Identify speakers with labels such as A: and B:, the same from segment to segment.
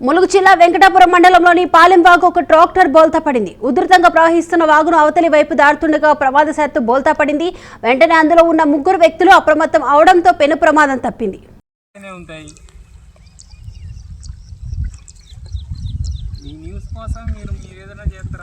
A: ములుగు జిల్లా వెంకటాపురం మండలంలోని పాలెంవాగు ఒక ట్రాక్టర్ బోల్తా పడింది. ఉధృతంగా ప్రవహిస్తున్న వాగును అవతలి వైపు దారుతుండగా ప్రమాదశాత్తు బోల్తా పడింది. వెంటనే అందులో ఉన్న ముగ్గురు వ్యక్తులు అప్రమత్తం అవడంతో పెను ప్రమాదం తప్పింది.
B: ఉంటాయి? మీ న్యూస్ కోసం మీరు మీరు ఏదైనా చేస్తారు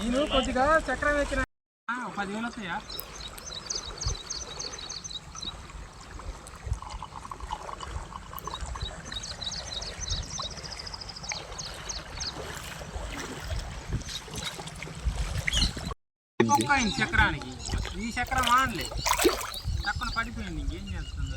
B: నేను కొద్దిగా చక్రం ఎక్కిన పదివేలు వస్తాయా? చక్రానికి. ఈ చక్రం ఆడలే చక్కన పడిపోయింది. ఇంకేం చేస్తుంది